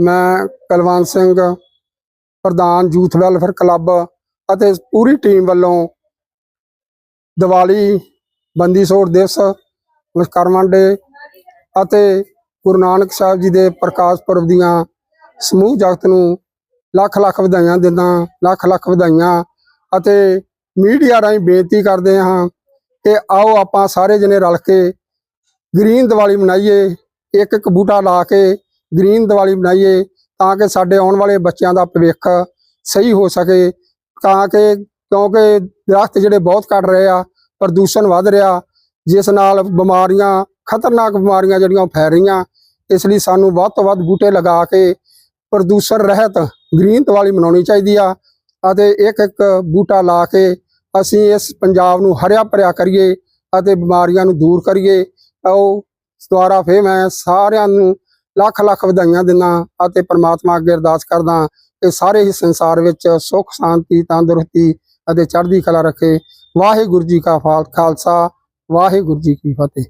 ਮੈਂ ਕਲਵੰਤ ਸਿੰਘ, ਪ੍ਰਧਾਨ youth welfare club ਅਤੇ ਪੂਰੀ ਟੀਮ ਵੱਲੋਂ ਦੀਵਾਲੀ, ਬੰਦੀ ਛੋੜ ਦਿਵਸ ਵਿਸ਼ਵਕਰਮਾ ਡੇ ਅਤੇ ਗੁਰੂ ਨਾਨਕ ਸਾਹਿਬ ਜੀ ਦੇ ਪ੍ਰਕਾਸ਼ ਪੁਰਬ ਦੀਆਂ ਸਮੂਹ ਜਗਤ ਨੂੰ ਲੱਖ ਲੱਖ ਵਧਾਈਆਂ ਦਿੰਦਾ, ਲੱਖ ਲੱਖ ਵਧਾਈਆਂ ਅਤੇ ਮੀਡੀਆ ਰਾਹੀਂ ਬੇਨਤੀ ਕਰਦੇ ਹਾਂ ਕਿ ਆਓ ਆਪਾਂ ਸਾਰੇ ਜਣੇ ਰਲ ਕੇ ਗ੍ਰੀਨ ਦੀਵਾਲੀ ਮਨਾਈਏ, ਇੱਕ ਇੱਕ ਬੂਟਾ ਲਾ ਕੇ ਗ੍ਰੀਨ ਦੀਵਾਲੀ ਮਨਾਈਏ ਤਾਂ ਕਿ ਸਾਡੇ ਆਉਣ ਵਾਲੇ ਬੱਚਿਆਂ ਦਾ ਭਵਿੱਖ ਸਹੀ ਹੋ ਸਕੇ, ਤਾਂ ਕਿ ਕਿਉਂਕਿ ਦਰਖਤ ਜਿਹੜੇ ਬਹੁਤ ਕੱਟ ਰਹੇ ਆ, ਪ੍ਰਦੂਸ਼ਣ ਵੱਧ ਰਿਹਾ, ਜਿਸ ਨਾਲ ਬਿਮਾਰੀਆਂ, ਖਤਰਨਾਕ ਬਿਮਾਰੀਆਂ ਜਿਹੜੀਆਂ ਉਹ ਫੈਲ ਰਹੀਆਂ, ਇਸ ਲਈ ਸਾਨੂੰ ਵੱਧ ਤੋਂ ਵੱਧ ਬੂਟੇ ਲਗਾ ਕੇ ਪ੍ਰਦੂਸ਼ਣ ਰਹਿਤ ਗ੍ਰੀਨ ਦੀਵਾਲੀ ਮਨਾਉਣੀ ਚਾਹੀਦੀ ਆ ਅਤੇ ਇੱਕ ਇੱਕ ਬੂਟਾ ਲਾ ਕੇ ਅਸੀਂ ਇਸ ਪੰਜਾਬ ਨੂੰ ਹਰਿਆ ਭਰਿਆ ਕਰੀਏ ਅਤੇ ਬਿਮਾਰੀਆਂ ਨੂੰ ਦੂਰ ਕਰੀਏ। ਉਹ ਦੁਆਰਾ ਫੇਰ ਮੈਂ ਸਾਰਿਆਂ ਨੂੰ ਲੱਖ ਲੱਖ ਵਧਾਈਆਂ ਦਿੰਦਾ ਅਤੇ ਪ੍ਰਮਾਤਮਾ ਅੱਗੇ ਅਰਦਾਸ ਕਰਦਾ ਕਿ ਸਾਰੇ ਹੀ ਸੰਸਾਰ ਵਿੱਚ ਸੁੱਖ, ਸ਼ਾਂਤੀ, ਤੰਦਰੁਸਤੀ ਅਤੇ ਚੜ੍ਹਦੀ ਕਲਾ ਰੱਖੇ। ਵਾਹਿਗੁਰੂ ਜੀ ਕਾ ਫਾ- ਖਾਲਸਾ। ਵਾਹਿਗੁਰੂ ਜੀ ਕੀ ਫਤਿਹ।